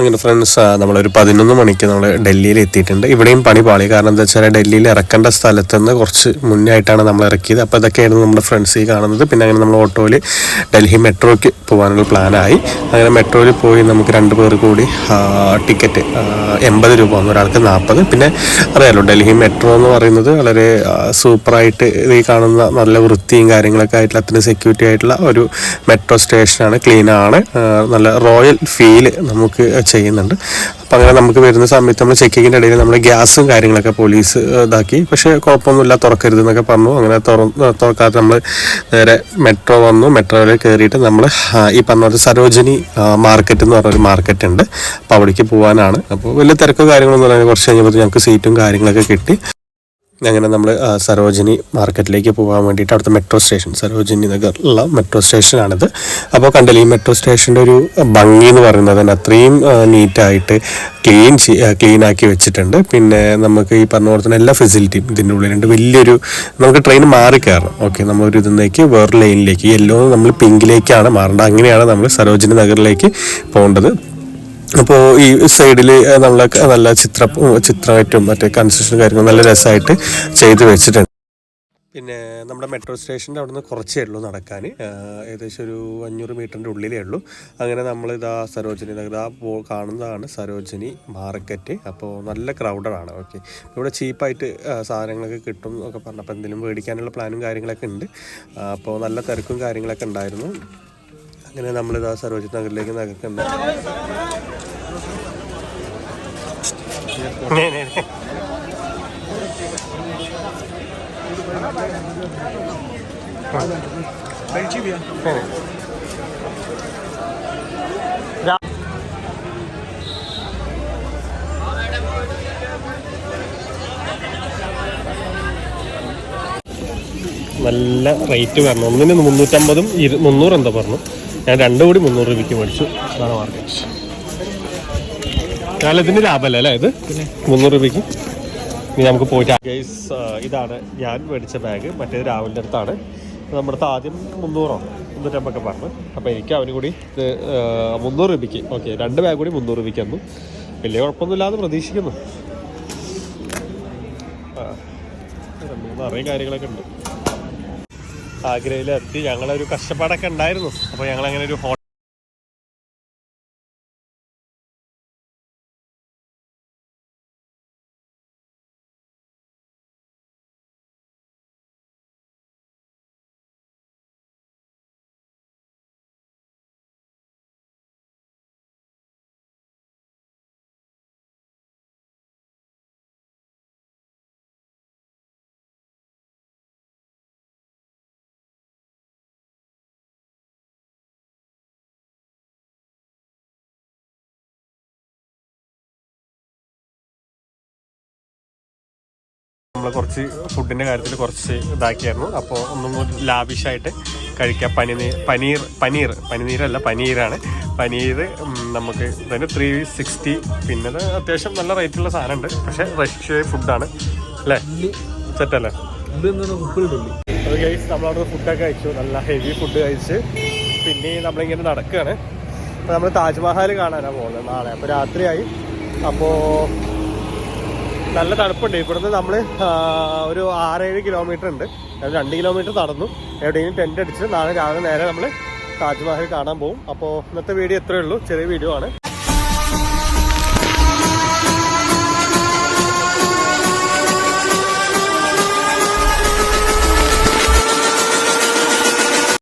അങ്ങനെ ഫ്രണ്ട്സ് നമ്മളൊരു പതിനൊന്ന് മണിക്ക് നമ്മൾ ഡൽഹിയിൽ എത്തിയിട്ടുണ്ട്. ഇവിടെയും പണി പാളി. കാരണം എന്താ വെച്ചാൽ ഡൽഹിയിൽ ഇറക്കേണ്ട സ്ഥലത്ത് നിന്ന് കുറച്ച് മുന്നേ ആയിട്ടാണ് നമ്മൾ ഇറക്കിയത്. അപ്പോൾ ഇതൊക്കെയായിരുന്നു നമ്മുടെ ഫ്രണ്ട്സ് ഈ കാണുന്നത്. പിന്നെ അങ്ങനെ നമ്മൾ ഓട്ടോയിൽ ഡൽഹി മെട്രോയ്ക്ക് പോകാനുള്ള പ്ലാനായി. അങ്ങനെ മെട്രോയിൽ പോയി നമുക്ക് രണ്ട് പേർ കൂടി ടിക്കറ്റ് എൺപത് രൂപ വന്നു. ഒരാൾക്ക് നാൽപ്പത് പിന്നെ അറിയാലോ ഡൽഹി മെട്രോ എന്ന് പറയുന്നത് വളരെ സൂപ്പറായിട്ട് ഈ കാണുന്ന നല്ല വൃത്തിയും കാര്യങ്ങളൊക്കെ ആയിട്ടുള്ള അത്രയും സെക്യൂരിറ്റി ആയിട്ടുള്ള ഒരു മെട്രോ സ്റ്റേഷനാണ് ക്ലീനാണ്. നല്ല റോയൽ ഫീൽ നമുക്ക് ചെയ്യുന്നുണ്ട്. അപ്പം അങ്ങനെ നമുക്ക് വരുന്ന സമയത്ത് നമ്മൾ ചെക്കിങ്ങിന്റെ ഇടയിൽ നമ്മൾ ഗ്യാസും കാര്യങ്ങളൊക്കെ പോലീസ് ഇതാക്കി. പക്ഷേ കുഴപ്പമൊന്നുമില്ല തുറക്കരുത് എന്നൊക്കെ പറഞ്ഞു. അങ്ങനെ തുറന്ന് തുറക്കാതെ നമ്മൾ നേരെ മെട്രോ വന്നു. മെട്രോയിൽ കയറിയിട്ട് നമ്മൾ ഈ പറഞ്ഞ പോലെ സരോജിനി മാർക്കറ്റ് എന്ന് പറഞ്ഞൊരു മാർക്കറ്റ് ഉണ്ട്. അപ്പോൾ അവിടേക്ക് പോകാനാണ് അപ്പോൾ വലിയ തിരക്കോ കാര്യങ്ങളൊന്നും പറഞ്ഞാൽ കുറച്ച് കഴിഞ്ഞപ്പോൾ ഞങ്ങൾക്ക് സീറ്റും കാര്യങ്ങളൊക്കെ കിട്ടി. അങ്ങനെ നമ്മൾ സരോജിനി മാർക്കറ്റിലേക്ക് പോകാൻ വേണ്ടിയിട്ട് അവിടുത്തെ മെട്രോ സ്റ്റേഷൻ സരോജിനി നഗറിലുള്ള മെട്രോ സ്റ്റേഷനാണിത്. അപ്പോൾ കണ്ടില്ല ഈ മെട്രോ സ്റ്റേഷന്റെ ഒരു ഭംഗി എന്ന് പറയുന്നത് തന്നെ അത്രയും നീറ്റായിട്ട് ക്ലീൻ ക്ലീൻ ആക്കി വെച്ചിട്ടുണ്ട്. പിന്നെ നമുക്ക് ഈ പറഞ്ഞ പോലെ തന്നെ എല്ലാ ഫെസിലിറ്റിയും ഇതിന്റെ ഉള്ളിലുണ്ട് വലിയൊരു നമുക്ക് ട്രെയിൻ മാറി കയറണം. ഓക്കെ നമ്മളൊരു ഇതിലേക്ക് വേറെ ലൈനിലേക്ക്. യെല്ലോ നമ്മൾ പിങ്കിലേക്കാണ് മാറേണ്ടത്. അങ്ങനെയാണ് നമ്മൾ സരോജിനി നഗറിലേക്ക് പോകേണ്ടത്. അപ്പോൾ ഈ സൈഡിൽ നമ്മൾ നല്ല ചിത്ര ചിത്രമായിട്ടും മറ്റേ കൺസ്ട്രക്ഷൻ കാര്യങ്ങളും നല്ല രസമായിട്ട് ചെയ്ത് വെച്ചിട്ടുണ്ട്. പിന്നെ നമ്മുടെ മെട്രോ സ്റ്റേഷന്റെ അവിടെ നിന്ന് കുറച്ചേ ഉള്ളൂ നടക്കാൻ ഏകദേശം ഒരു അഞ്ഞൂറ് മീറ്ററിന്റെ ഉള്ളിലേ ഉള്ളൂ. അങ്ങനെ നമ്മൾ ഇതാ സരോജിനി നഗർ ആ കാണുന്നതാണ് സരോജിനി മാർക്കറ്റ്. അപ്പോൾ നല്ല ക്രൗഡഡാണ് ഓക്കെ ഇവിടെ ചീപ്പായിട്ട് സാധനങ്ങളൊക്കെ കിട്ടും എന്നൊക്കെ പറഞ്ഞപ്പോൾ എന്തെങ്കിലും മേടിക്കാനുള്ള പ്ലാനും കാര്യങ്ങളൊക്കെ ഉണ്ട്. അപ്പോൾ നല്ല തിരക്കും കാര്യങ്ങളൊക്കെ ഉണ്ടായിരുന്നു. അങ്ങനെ നമ്മളിതാ സരോജിനി നഗറിലേക്ക് നടക്കുന്നുണ്ട് നല്ല റേറ്റ് പറഞ്ഞു ഒന്നിന് മുന്നൂറ്റമ്പതും മുന്നൂറ് എന്താ പറഞ്ഞു. ഞാൻ രണ്ടും കൂടി മുന്നൂറ് രൂപയ്ക്ക് മേടിച്ചു. അതാണ് മാർക്കറ്റ് കാരണം ഇതിന് ലാഭമല്ലേ അല്ലേ ഇത്? മുന്നൂറ് രൂപയ്ക്ക്. ഇനി നമുക്ക് പോയിട്ട് ഗൈസ് ഇതാണ് ഞാൻ മേടിച്ച ബാഗ് മറ്റേത് രാവിലെ അടുത്താണ്. നമ്മുടെ അടുത്ത് ആദ്യം മുന്നൂറോ? മുന്നൂറ്റമ്പൊക്കെ പറഞ്ഞു. അപ്പോൾ എനിക്ക് അവന് കൂടി ഇത് മുന്നൂറ് രൂപയ്ക്ക്. ഓക്കെ രണ്ട് ബാഗ് കൂടി മുന്നൂറ് രൂപയ്ക്ക് തന്നു. വലിയ കുഴപ്പമൊന്നുമില്ലാന്ന് പ്രതീക്ഷിക്കുന്നു. നിറയെ കാര്യങ്ങളൊക്കെ ഉണ്ട്. ആഗ്രയിലെത്തി ഞങ്ങളൊരു കഷ്ടപ്പാടൊക്കെ ഉണ്ടായിരുന്നു. അപ്പോൾ ഞങ്ങളങ്ങനെ ഒരു നമ്മൾ കുറച്ച് ഫുഡിന്റെ കാര്യത്തിൽ കുറച്ച് ഇതാക്കിയായിരുന്നു. അപ്പോൾ ഒന്നും കൂടി ലാവിഷായിട്ട് കഴിക്കാം. പനിനീർ പനീർ പനീർ പനിനീരല്ല പനീരാണ്. പനീർ നമുക്ക് ഇതിന് ത്രീ സിക്സ്റ്റി പിന്നെ അത്യാവശ്യം നല്ല റേറ്റുള്ള സാധനമുണ്ട്. പക്ഷേ റഷ്യ ഫുഡാണ് അല്ലേ? സെറ്റല്ലേ? അത് കഴിച്ച് നമ്മളവിടെ ഫുഡൊക്കെ കഴിച്ചു. നല്ല ഹെവി ഫുഡ് കഴിച്ച്. പിന്നെ നമ്മളിങ്ങനെ നടക്കുകയാണ് അപ്പോൾ നമ്മൾ താജ്മഹൽ കാണാനാണ് പോകുന്നത് നാളെ. അപ്പോൾ രാത്രിയായി. അപ്പോൾ നല്ല തണുപ്പുണ്ട്. ഇവിടുന്ന് നമ്മൾ ഒരു ആറേഴ് കിലോമീറ്റർ ഉണ്ട്. രണ്ട് കിലോമീറ്റർ നടന്നു. എവിടെയെങ്കിലും ടെന്റ് അടിച്ച് നാളെ രാവിലെ നേരെ നമ്മൾ താജ്മഹൽ കാണാൻ പോകും അപ്പോൾ ഇന്നത്തെ വീഡിയോ എത്രയേ ഉള്ളൂ. ചെറിയ വീഡിയോ ആണ്.